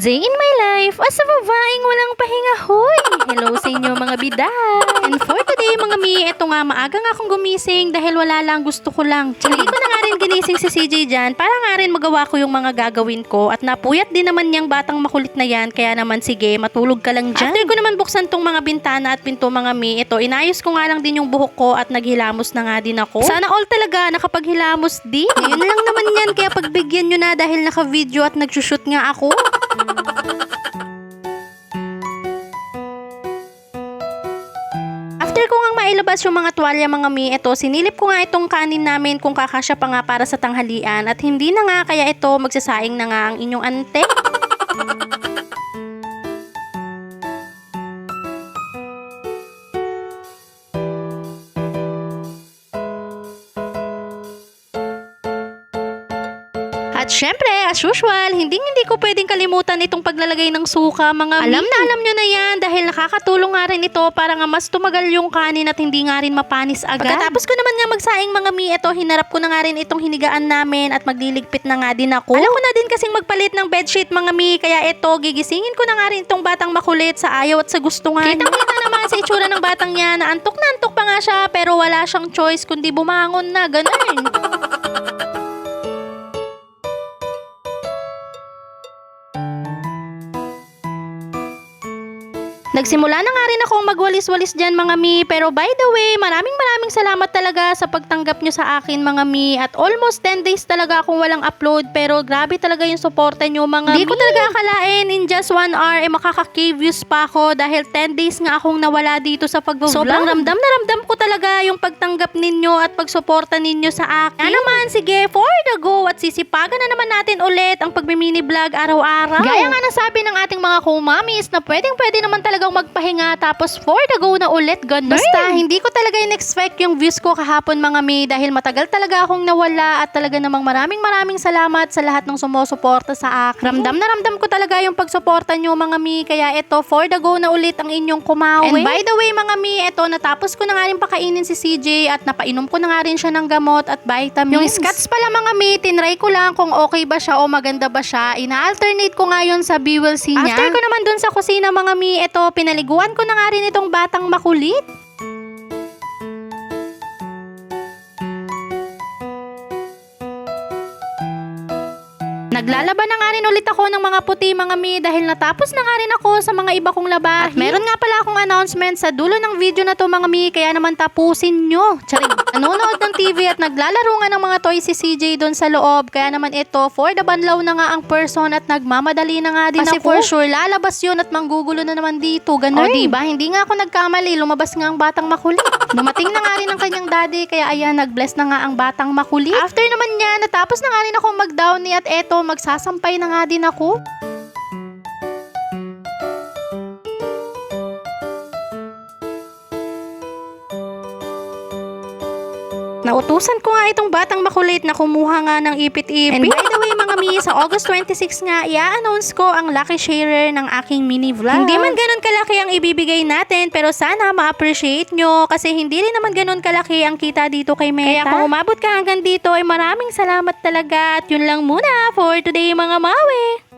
day in my life as a babaeng walang pahinga hoy. Hello sa inyo mga bida. And for today mga mi, eto nga maaga nga akong gumising dahil wala lang gusto ko lang. Hindi ko na nga rin ginising si CJ dyan para nga rin magawa ko yung mga gagawin ko at napuyat din naman niyang batang makulit na yan kaya naman sige matulog ka lang dyan. After ko naman buksan tong mga bintana at pinto mga mi, ito inayos ko nga lang din yung buhok ko at naghilamos na nga din ako. Sana all talaga nakapaghilamos din. Yun lang naman yan kaya pagbigyan nyo na dahil naka-video at nagsushoot nga ako. Mailabas yung mga tuwalya mga mi, ito, sinilip ko nga itong kanin namin kung kakasya pa nga para sa tanghalian at hindi na nga kaya ito magsasaing na nga ang inyong ante. At syempre, as usual, hindi hindi ko pwedeng kalimutan itong paglalagay ng suka, mga Alam na alam nyo na yan dahil nakakatulong nga rin ito para nga mas tumagal yung kanin at hindi nga rin mapanis agad. Pagkatapos ko naman nga magsaing mga mi, ito, hinarap ko na nga rin itong hinigaan namin at magliligpit na nga din ako. Alam ko na din kasing magpalit ng bedsheet mga mi, kaya ito, gigisingin ko na nga rin itong batang makulit sa ayaw at sa gusto nga. Kitang-kita naman sa itsura ng batang niya na antok na antok pa nga siya pero wala siyang choice kundi bumangon na, ganun. Nagsimula na nga rin akong magwalis-walis dyan mga mi. Pero by the way, maraming maraming salamat talaga sa pagtanggap nyo sa akin mga mi. At almost 10 days talaga akong walang upload. Pero grabe talaga yung suporta nyo mga Di mi. ko talaga akalain in just 1 hour eh makaka-K views pa ako. Dahil 10 days nga akong nawala dito sa pag-vlog. Sobrang ramdam na ramdam ko talaga yung pagtanggap ninyo at pagsuporta ninyo sa akin. Kaya naman, sige, for the go. At sisipagan na naman natin ulit ang pagmimini vlog araw-araw. Gaya nga nasabi ng ating mga kumamis na pwedeng pwede naman talagang magpahinga tapos for the go na ulit ganun. Basta hindi ko talaga in-expect yung views ko kahapon mga mi dahil matagal talaga akong nawala at talaga namang maraming maraming salamat sa lahat ng sumusuporta sa akin. Ramdam na ramdam ko talaga yung pagsuporta nyo mga mi kaya ito for the go na ulit ang inyong kumawi. And by the way mga mi, ito natapos ko na nga rin pakainin si CJ at napainom ko na nga rin siya ng gamot at vitamins. Yung scats pala mga mi, tinry ko lang kung okay ba siya o maganda ba siya. Ina-alternate ko nga yun sa BWC niya. After ko naman dun sa kusina mga mi, ito pinaliguan ko na nga rin itong batang makulit. Naglalaban na nga rin ulit ako ng mga puti mga mi dahil natapos na nga rin ako sa mga iba kong labahin. At meron nga pala akong announcement sa dulo ng video na to mga mi kaya naman tapusin nyo. Charing, nanonood ng TV at naglalaro nga ng mga toys si CJ doon sa loob. Kaya naman ito, for the banlaw na nga ang person at nagmamadali na nga din Kasi ako. for sure, lalabas yun at manggugulo na naman dito. Ganun, Ay. diba? Hindi nga ako nagkamali. Lumabas nga ang batang makulit. Dumating na nga rin ang kanyang daddy kaya ayan, nag-bless na nga ang batang makulit. After naman niya, natapos na nga rin ako mag-downy at eto, magsasampay na nga din ako. Nautusan ko nga itong batang makulit na kumuha nga ng ipit-ipit. And by the way mga mi, sa August 26 nga, i-announce ko ang lucky sharer ng aking mini vlog. Hindi man ganun kalaki ang ibibigay natin, pero sana ma-appreciate nyo kasi hindi rin naman ganun kalaki ang kita dito kay Meta. Kaya kung umabot ka hanggang dito, ay maraming salamat talaga at yun lang muna for today mga mawe.